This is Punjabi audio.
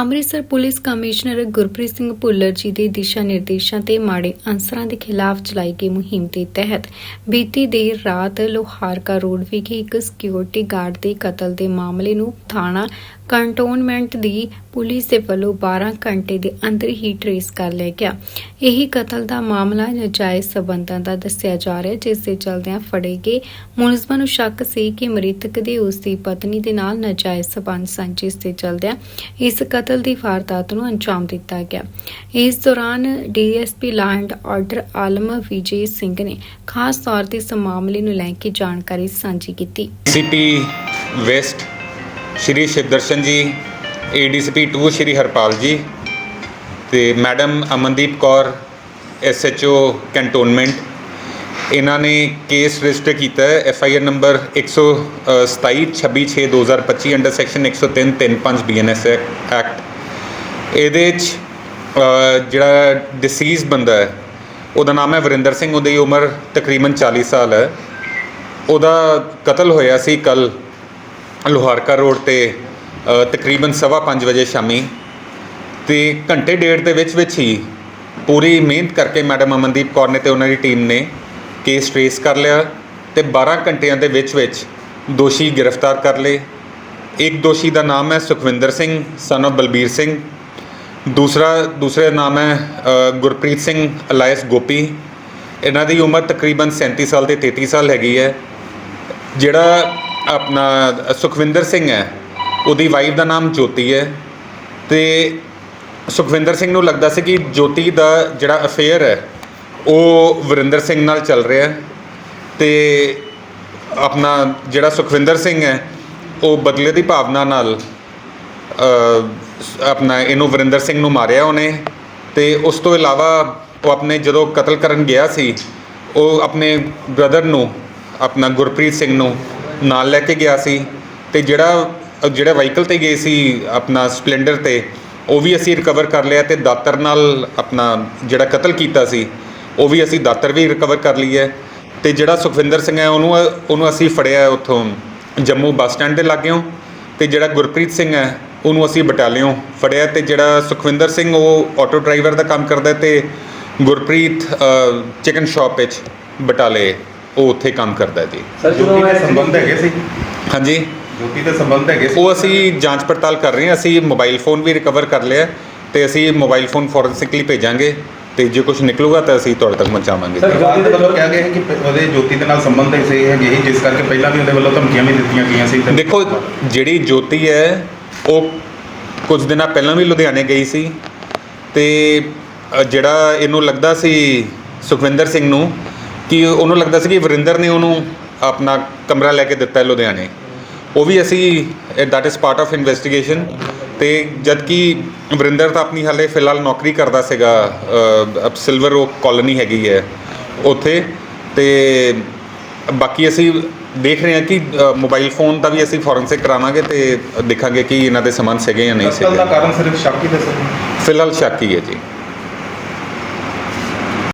ਅੰਮ੍ਰਿਤਸਰ ਪੁਲਿਸ ਕਮਿਸ਼ਨਰ ਗੁਰਪ੍ਰੀਤ ਸਿੰਘ ਭੁੱਲਰ ਜੀ ਦੇ ਦਿਸ਼ਾ ਨਿਰਦੇਸ਼ਾਂ ਤੇ ਮਾੜੇ ਅਨਸਰਾਂ ਦੇ ਖਿਲਾਫ ਚਲਾਈ ਗਈ ਮੁਹਿੰਮ ਦੇ ਤਹਿਤ ਬੀਤੀ ਦੇਰ ਰਾਤ ਲੋਹਾਰਕਾ ਰੋਡ ਵਿਖੇ ਇੱਕ ਸਿਕਿਉਰਿਟੀ ਗਾਰਡ ਦੇ ਕਤਲ ਦੇ ਮਾਮਲੇ ਨੂੰ ਥਾਣਾ ਕੰਟੋਨਮੈਂਟ ਦੀ ਪੁਲਿਸ ਦੇ ਵੱਲੋਂ 12 ਘੰਟੇ ਦੇ ਅੰਦਰ ਹੀ ਟਰੇਸ ਕਰ ਲਿਆ ਗਿਆ। ਇਹੀ ਕਤਲ ਦਾ ਮਾਮਲਾ ਨਜਾਇਜ਼ ਸਬੰਧਾਂ ਦਾ ਦੱਸਿਆ ਜਾ ਰਿਹਾ ਜਿਸ ਦੇ ਚਲਦਿਆਂ ਫੜੇ ਗਏ ਮੁਲਜ਼ਮਾਂ ਨੂੰ ਸ਼ੱਕ ਸੀ ਕਿ ਮ੍ਰਿਤਕ ਦੇ ਉਸ ਦੀ ਪਤਨੀ ਦੇ ਨਾਲ ਨਜਾਇਜ਼ ਸਬੰਧ ਸਨ, ਜਿਸ ਦੇ ਚਲਦਿਆਂ ਇਸ ਕਤਲ ਦੀ ਵਾਰਦਾਤ ਨੂੰ ਅੰਜਾਮ ਦਿੱਤਾ ਗਿਆ। ਇਸ ਦੌਰਾਨ DSP land order Alam Vijay Singh ਨੇ ਖਾਸ ਤੌਰ ਤੇ ਇਸ ਮਾਮਲੇ ਨੂੰ ਲੈ ਕੇ ਜਾਣਕਾਰੀ ਸਾਂਝੀ ਕੀਤੀ। ਸੀਪੀ ਵੈਸਟ ਸ਼੍ਰੀ ਸ਼ਿਵਦਰਸ਼ਨ ਜੀ ਏਡੀਸੀਪੀ 2 ਸ਼੍ਰੀ ਹਰਪਾਲ ਜੀ ਤੇ madam Amandeep Kaur SHO cantonment ਇਹਨਾਂ ਨੇ ਕੇਸ ਰਜਿਸਟਰ ਕੀਤਾ ਹੈ R number 127 26 2025 under section 103 35 BNS act ਇਹਦੇ ਚ ਜਿਹੜਾ ਡਿਸੀਜ਼ ਬੰਦਾ ਹੈ, ਉਹਦਾ ਨਾਮ ਹੈ ਵਰਿੰਦਰ ਸਿੰਘ, ਉਹਦੀ ਉਮਰ ਤਕਰੀਬਨ 40 ਸਾਲ ਹੈ। ਉਹਦਾ ਕਤਲ ਹੋਇਆ ਸੀ ਕੱਲ ਲੋਹਾਰਕਾ ਰੋਡ ਤੇ ਤਕਰੀਬਨ ਸਵਾ ਪੰਜ ਵਜੇ ਸ਼ਾਮੀ। ਤੇ ਘੰਟੇ ਡੇਢ ਦੇ ਵਿੱਚ ਵਿੱਚ ਹੀ ਪੂਰੀ ਮਿਹਨਤ ਕਰਕੇ ਮੈਡਮ ਅਮਨਦੀਪ ਕੌਰ ਨੇ ਤੇ ਉਹਨਾਂ ਦੀ ਟੀਮ ਨੇ ਕੇਸ ਟ੍ਰੇਸ ਕਰ ਲਿਆ ਤੇ 12 ਘੰਟਿਆਂ ਦੇ ਵਿੱਚ ਵਿੱਚ ਦੋਸ਼ੀ ਗ੍ਰਿਫਤਾਰ ਕਰ ਲਏ। ਇੱਕ ਦੋਸ਼ੀ ਦਾ ਨਾਮ ਹੈ ਸੁਖਵਿੰਦਰ ਸਿੰਘ ਸਨ of ਬਲਬੀਰ ਸਿੰਘ। ਦੂਸਰਾ ਦੂਸਰਾ ਨਾਮ ਹੈ ਗੁਰਪ੍ਰੀਤ ਸਿੰਘ, ਅਲਾਇਸ ਗੋਪੀ। ਇਹਨਾਂ ਦੀ ਉਮਰ ਤਕਰੀਬਨ 37 ਸਾਲ ਤੇ 33 ਸਾਲ ਹੈਗੀ ਹੈ। ਜਿਹੜਾ ਆਪਣਾ ਸੁਖਵਿੰਦਰ ਸਿੰਘ ਹੈ, ਉਹਦੀ ਵਾਈਫ ਦਾ ਨਾਮ ਜੋਤੀ ਹੈ। ਤੇ ਸੁਖਵਿੰਦਰ ਸਿੰਘ ਨੂੰ ਲੱਗਦਾ ਸੀ ਕਿ ਜੋਤੀ ਦਾ ਜਿਹੜਾ ਅਫੇਅਰ ਹੈ ਉਹ ਵਰਿੰਦਰ ਸਿੰਘ ਨਾਲ ਚੱਲ ਰਿਹਾ ਹੈ ਤੇ ਆਪਣਾ ਜਿਹੜਾ ਸੁਖਵਿੰਦਰ ਸਿੰਘ ਹੈ, ਉਹ ਬਦਲੇ ਦੀ ਭਾਵਨਾ ਨਾਲ ਆਪਣਾ ਇਹਨੂੰ ਵਰਿੰਦਰ ਸਿੰਘ ਨੂੰ ਮਾਰਿਆ ਉਹਨੇ ਤੇ ਉਸ ਤੋਂ ਇਲਾਵਾ ਉਹ ਆਪਣੇ ਜਦੋਂ ਕਤਲ ਕਰਨ ਗਿਆ ਸੀ, ਉਹ ਆਪਣੇ ਬ੍ਰਦਰ ਨੂੰ, ਆਪਣਾ ਗੁਰਪ੍ਰੀਤ ਸਿੰਘ ਨੂੰ ਨਾਲ ਲੈ ਕੇ ਗਿਆ ਸੀ ਤੇ ਜਿਹੜਾ ਜਿਹੜਾ ਵਹੀਕਲ ਤੇ ਗਏ ਸੀ ਆਪਣਾ ਸਪਲੈਂਡਰ ਤੇ, ਉਹ ਵੀ ਅਸੀਂ ਰਿਕਵਰ ਕਰ ਲਿਆ ਤੇ ਦਾਤਰ ਨਾਲ ਆਪਣਾ ਜਿਹੜਾ ਕਤਲ ਕੀਤਾ ਸੀ ਉਹ ਵੀ ਅਸੀਂ ਦਾਤਰ ਵੀ ਰਿਕਵਰ ਕਰ ਲਈ ਹੈ ਤੇ ਜਿਹੜਾ ਸੁਖਵਿੰਦਰ ਸਿੰਘ ਹੈ ਉਹਨੂੰ ਉਹਨੂੰ ਅਸੀਂ ਫੜਿਆ ਉੱਥੋਂ ਜੰਮੂ ਬੱਸ ਸਟੈਂਡ ਦੇ ਲਾਗਿਓਂ ਤੇ ਜਿਹੜਾ ਗੁਰਪ੍ਰੀਤ ਸਿੰਘ ਹੈ ਉਹਨੂੰ ਅਸੀਂ ਬਟਾਲਿਓਂ ਫੜਿਆ ਤੇ ਜਿਹੜਾ ਸੁਖਵਿੰਦਰ ਸਿੰਘ ਉਹ ਆਟੋ ਡਰਾਈਵਰ ਦਾ ਕੰਮ ਕਰਦਾ ਤੇ ਗੁਰਪ੍ਰੀਤ ਚਿਕਨ ਸ਼ਾਪ ਵਿੱਚ ਬਟਾਲੇ ਉਹ ਉੱਥੇ ਕੰਮ ਕਰਦਾ ਜੀ। ਸਰ ਜਦੋਂ ਇਹ ਸੰਬੰਧ ਹੈਗੇ ਸੀ? ਹਾਂਜੀ। ਜੋਤੀ ਦੇ ਸੰਬੰਧ ਹੈਗੇ ਸੀ? ਉਹ ਅਸੀਂ ਜਾਂਚ ਪੜਤਾਲ ਕਰ ਰਹੇ ਹਾਂ ਅਸੀਂ ਮੋਬਾਈਲ ਫੋਨ ਵੀ ਰਿਕਵਰ ਕਰ ਲਿਆ ਤੇ ਅਸੀਂ ਮੋਬਾਈਲ ਫੋਨ ਫੋਰੈਂਸਿਕਲੀ ਭੇਜਾਂਗੇ। ਤੇ ਜੇ ਕੁਝ ਨਿਕਲੂਗਾ ਤਾਂ ਅਸੀਂ ਤੁਹਾਡੇ ਤੱਕ ਪਹੁੰਚਾਵਾਂਗੇ। ਸਰ, ਪਰਿਵਾਰ ਦੇ ਵੱਲੋਂ ਕਿਹਾ ਗਿਆ ਹੈ ਕਿ ਪ- ਉਹਦੇ ਜੋਤੀ ਦੇ ਨਾਲ ਸੰਬੰਧ ਸੀ ਹੈਗੇ ਸੀ ਜਿਸ ਕਰਕੇ ਪਹਿਲਾਂ ਵੀ ਉਹਦੇ ਵੱਲੋਂ ਧਮਕੀਆਂ ਵੀ ਦਿੱਤੀਆਂ ਗਈਆਂ ਸੀ। ਤੇ- ਦੇਖੋ ਜਿਹੜੀ ਜੋਤੀ ਹੈ ਉਹ ਕੁਝ ਦਿਨਾਂ ਪਹਿਲਾਂ ਵੀ ਲੁਧਿਆਣੇ ਗਈ ਸੀ ਤੇ ਅ, ਜਿਹੜਾ ਇਹਨੂੰ ਲੱਗਦਾ ਸੀ ਸੁਖਵਿੰਦਰ ਸਿੰਘ ਨੂੰ ਕਿ ਉਹਨੂੰ ਲੱਗਦਾ ਸੀ ਕਿ ਵਰਿੰਦਰ ਨੇ ਉਹਨੂੰ ਆਪਣਾ ਕਮਰਾ ਲੈ ਕੇ ਦਿੱਤਾ ਹੈ ਲੁਧਿਆਣੇ। ਉਹ ਵੀ ਅਸੀਂ that is part of investigation ਤੇ ਜਦ ਕਿ ਵਰਿੰਦਰ ਤਾਂ ਆਪਣੀ ਹਾਲੇ ਫਿਲਹਾਲ ਨੌਕਰੀ ਕਰਦਾ ਸੀਗਾ ਸਿਲਵਰ ਓਕ ਕਾਲੋਨੀ ਹੈਗੀ ਹੈ ਉੱਥੇ। ਤੇ ਬਾਕੀ ਅਸੀਂ ਦੇਖ ਰਹੇ ਹਾਂ ਕਿ ਮੋਬਾਈਲ ਫੋਨ ਦਾ ਵੀ ਅਸੀਂ ਫੋਰੈਂਸਿਕ ਕਰਾਵਾਂਗੇ ਤੇ ਦੇਖਾਂਗੇ ਕਿ ਇਹਨਾਂ ਦੇ ਸਮਾਨ ਸੀਗੇ ਜਾਂ ਨਹੀਂ ਦਾ ਸੀਗੇ। ਕਾਰਨ ਸਿਰਫ ਸ਼ੱਕ ਹੀ ਦੱਸਿਆ ਫਿਲਹਾਲ ਸ਼ੱਕ ਹੀ ਹੈ ਜੀ।